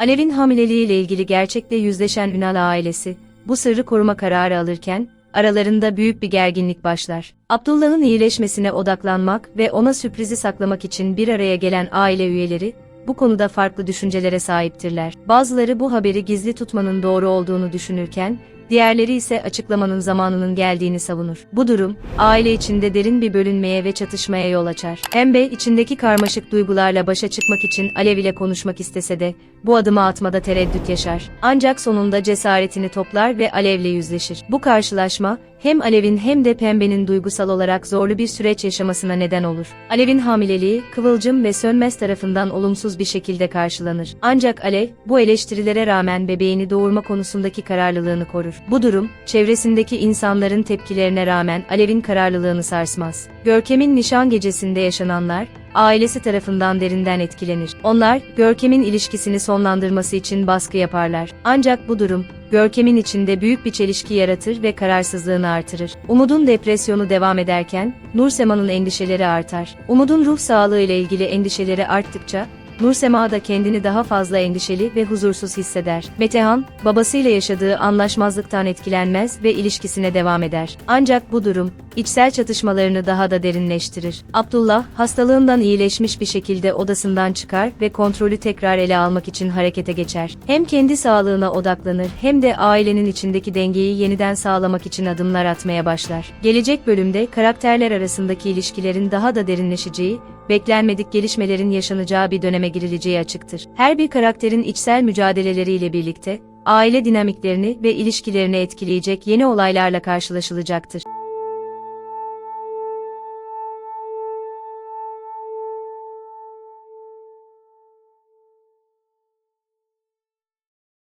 Alev'in hamileliğiyle ilgili gerçekle yüzleşen Ünal ailesi, bu sırrı koruma kararı alırken, aralarında büyük bir gerginlik başlar. Abdullah'ın iyileşmesine odaklanmak ve ona sürprizi saklamak için bir araya gelen aile üyeleri, bu konuda farklı düşüncelere sahiptirler. Bazıları bu haberi gizli tutmanın doğru olduğunu düşünürken, diğerleri ise açıklamanın zamanının geldiğini savunur. Bu durum, aile içinde derin bir bölünmeye ve çatışmaya yol açar. Embe, içindeki karmaşık duygularla başa çıkmak için Alev ile konuşmak istese de, bu adımı atmada tereddüt yaşar. Ancak sonunda cesaretini toplar ve Alev'le yüzleşir. Bu karşılaşma, hem Alev'in hem de Pembe'nin duygusal olarak zorlu bir süreç yaşamasına neden olur. Alev'in hamileliği, Kıvılcım ve Sönmez tarafından olumsuz bir şekilde karşılanır. Ancak Alev, bu eleştirilere rağmen bebeğini doğurma konusundaki kararlılığını korur. Bu durum, çevresindeki insanların tepkilerine rağmen Alev'in kararlılığını sarsmaz. Görkem'in nişan gecesinde yaşananlar, ailesi tarafından derinden etkilenir. Onlar, Görkem'in ilişkisini sonlandırması için baskı yaparlar. Ancak bu durum, Görkem'in içinde büyük bir çelişki yaratır ve kararsızlığını artırır. Umud'un depresyonu devam ederken, Nursema'nın endişeleri artar. Umud'un ruh sağlığı ile ilgili endişeleri arttıkça, Nursema da kendini daha fazla endişeli ve huzursuz hisseder. Metehan, babasıyla yaşadığı anlaşmazlıktan etkilenmez ve ilişkisine devam eder. Ancak bu durum, içsel çatışmalarını daha da derinleştirir. Abdullah, hastalığından iyileşmiş bir şekilde odasından çıkar ve kontrolü tekrar ele almak için harekete geçer. Hem kendi sağlığına odaklanır hem de ailenin içindeki dengeyi yeniden sağlamak için adımlar atmaya başlar. Gelecek bölümde karakterler arasındaki ilişkilerin daha da derinleşeceği beklenmedik gelişmelerin yaşanacağı bir döneme girileceği açıktır. Her bir karakterin içsel mücadeleleriyle birlikte, aile dinamiklerini ve ilişkilerini etkileyecek yeni olaylarla karşılaşılacaktır.